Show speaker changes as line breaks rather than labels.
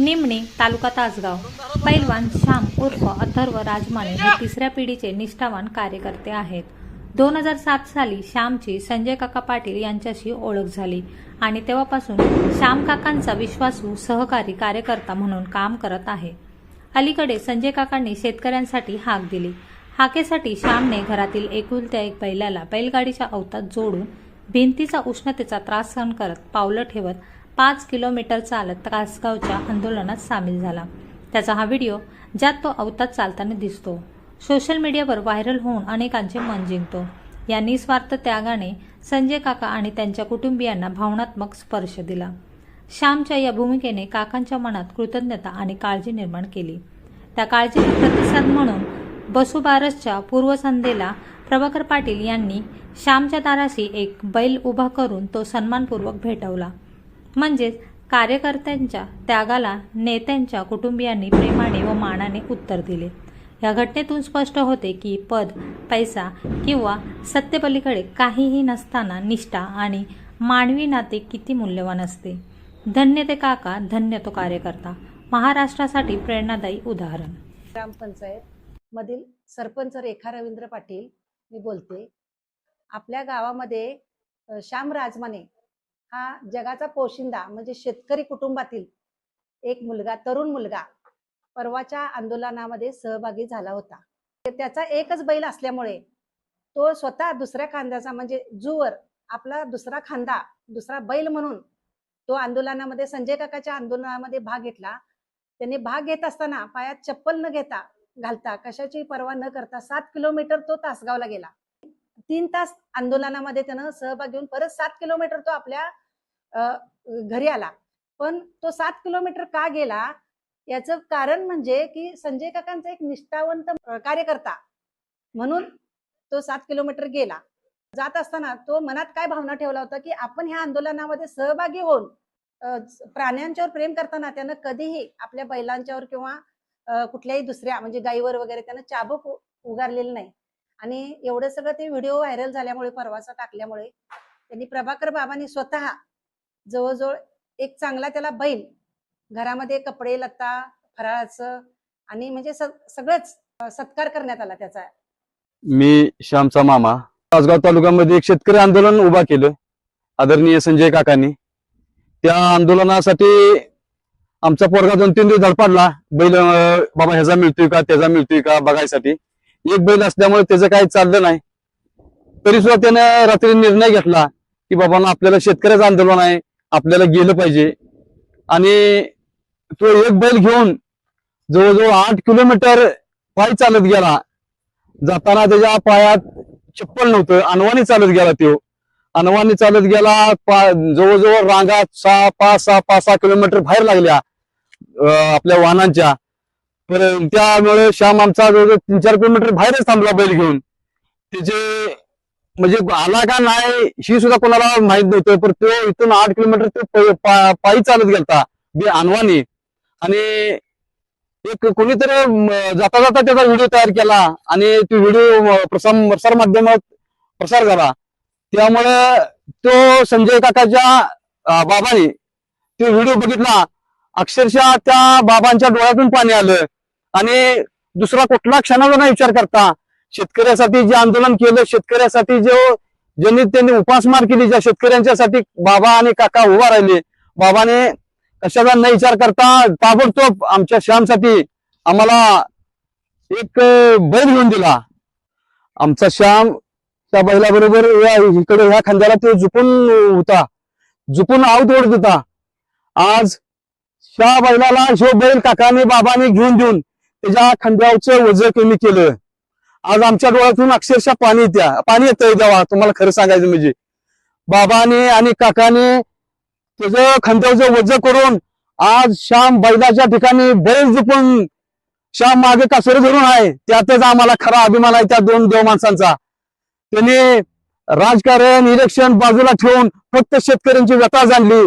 निमणे तालुका तासगाव. पैलवान श्याम उर्फ अथर्व राजमाने हे तिसऱ्या पिढीचे निष्ठावान कार्यकर्ते आहेत. दोन हजार सात साली श्यामची संजय काका पाटील यांच्याशी ओळख झाली आणि तेव्हापासून श्याम काकांचा विश्वासू सहकारी कार्यकर्ता म्हणून काम करत आहे. अलीकडे संजय काकांनी शेतकऱ्यांसाठी हाक दिली. हाकेसाठी श्यामने घरातील एकुलत्या एक बैलाला बैलगाडीच्या अवतात जोडून भिंतीचा उष्णतेचा त्रास सहन करत पावलं ठेवत पाच किलोमीटर चालत तासगावच्या आंदोलनात सामील झाला. त्याचा हा व्हिडिओ ज्यात तो अवतात चालताना दिसतो. सोशल मीडियावर व्हायरल होऊन अनेकांचे मन जिंकतो. या निस्वार्थ त्यागाने संजय काका आणि त्यांच्या कुटुंबियांना भावनात्मक स्पर्श दिला. श्यामच्या या भूमिकेने काकांच्या मनात कृतज्ञता आणि काळजी निर्माण केली. त्या काळजीला प्रतिसाद म्हणून बसुबारसच्या पूर्वसंध्येला प्रभाकर पाटील यांनी श्यामच्या दाराशी एक बैल उभा करून तो सन्मानपूर्वक भेटवला. म्हणजेच कार्यकर्त्यांच्या त्यागाला नेत्यांच्या कुटुंबियांनी प्रेमाने व मानाने उत्तर दिले. या घटनेतून स्पष्ट होते की पद पैसा किंवा सत्यपलीकडे काहीही नसताना निष्ठा आणि मानवी नाते किती मूल्यवान असते. धन्य ते काका धन्य तो कार्यकर्ता. महाराष्ट्रासाठी प्रेरणादायी उदाहरण.
ग्रामपंचायत मधील सरपंच रेखा रवींद्र पाटील मी बोलते. आपल्या गावामध्ये श्याम राजमाने हा जगाचा पोशिंदा म्हणजे शेतकरी कुटुंबातील एक मुलगा तरुण मुलगा परवाच्या आंदोलनामध्ये सहभागी झाला होता. त्याचा एकच बैल असल्यामुळे तो स्वतः दुसऱ्या खांद्याचा म्हणजे जूवर आपला दुसरा खांदा दुसरा बैल म्हणून तो आंदोलनामध्ये संजय काकाच्या आंदोलनामध्ये भाग घेतला. त्यांनी भाग घेत असताना पायात चप्पल न घेता घालता कशाची पर्वा न करता सात किलोमीटर तो तासगावला गेला. तीन तास आंदोलनामध्ये त्यानं सहभाग घेऊन परत सात किलोमीटर तो आपल्या घरी आला. पण तो सात किलोमीटर का गेला? याचं कारण म्हणजे की संजय काकांचा एक निष्ठावंत कार्यकर्ता म्हणून तो सात किलोमीटर गेला. जात असताना तो मनात काय भावना ठेवला होता की आपण ह्या आंदोलनामध्ये सहभागी होऊन प्राण्यांच्यावर प्रेम करताना त्यानं कधीही आपल्या बैलांच्यावर किंवा कुठल्याही दुसऱ्या म्हणजे गाईवर वगैरे त्यानं चाबक उगारलेलं नाही. आणि एवढं सगळं ते व्हिडिओ व्हायरल झाल्यामुळे परवाचा टाकल्यामुळे त्यांनी प्रभाकर बाबांनी स्वतः जवळजवळ एक चांगला त्याला बैल. घरामध्ये कपडे लत्ता फराळाचं आणि म्हणजे सगळंच सत्कार करण्यात आला त्याचा.
मी श्यामचा मामा. तासगाव तालुक्यामध्ये एक शेतकरी आंदोलन उभा केलं. आदरणीय संजय काकांनी. त्या आंदोलनासाठी आमचा पोरगा दोन तीन दिवस धडपाडला. बैल बाबा ह्याचा मिळतोय का त्याचा मिळतोय का बघायसाठी. एक बैल असल्यामुळे त्याचं काही चाललं नाही. तरी सुद्धा त्यानं रात्री निर्णय घेतला की बाबा आपल्याला शेतकऱ्याचं आंदोलन आहे. आपल्याला गेलं पाहिजे. आणि तो एक बैल घेऊन जवळजवळ आठ किलोमीटर पाय चालत गेला. जाताना त्याच्या पायात चप्पल नव्हतं. अनवाणी चालत गेला तो. अनवाणी चालत गेला जवळजवळ रांगा सहा पाच सहा पाच सहा किलोमीटर बाहेर लागल्या आपल्या वाहनांच्या. त्यामुळे श्याम आमचा जवळजवळ तीन चार किलोमीटर बाहेरच थांबला बैल घेऊन. त्याचे म्हणजे आला का नाही ही सुद्धा कोणाला माहीत नव्हतं पण तो इथून आठ किलोमीटर ते पायी चालत गेलता बे अनवानी आणि एक कोणीतरी जाता जाता त्याचा व्हिडिओ तयार केला आणि तो व्हिडिओ प्रसार प्रसार माध्यमात प्रसार झाला. त्यामुळे तो संजय काकाच्या बाबाने तो व्हिडिओ बघितला. अक्षरशः त्या बाबांच्या डोळ्यातून पाणी आलं. आणि दुसरा कुठला क्षणाचा नाही विचार करता. शेतकऱ्यासाठी जे आंदोलन केलं शेतकऱ्यासाठी जो ज्यांनी त्यांनी उपासमार केली ज्या शेतकऱ्यांच्यासाठी बाबा आणि काका उभा राहिले. बाबाने कशाचा न विचार करता ताबडतोब आमच्या श्यामसाठी आम्हाला एक बैल घेऊन दिला. आमचा श्याम त्या बैलाबरोबर या इकडे ह्या खांद्याला तो झुपून होता. झुपून आऊत ओढत होता आज त्या बैलाला ह्यो बैल काकाने बाबाने घेऊन देऊन त्याच्या खांद्यावरचं वजन कमी केलं. आज आमच्या डोळ्यातून अक्षरशः पाणी येत्या. पाणी येतंय देवा तुम्हाला खरं सांगायचं म्हणजे. बाबाने आणि काकाने त्याचं खांद्यावरचं वज करून आज श्याम बैलाच्या ठिकाणी बैल पण श्याम मागे कासर धरून आहे. त्यातच आम्हाला खरा अभिमान आहे त्या दोन देव माणसांचा. त्यांनी राजकारण इलेक्शन बाजूला ठेवून फक्त शेतकऱ्यांची व्यथा जाणली.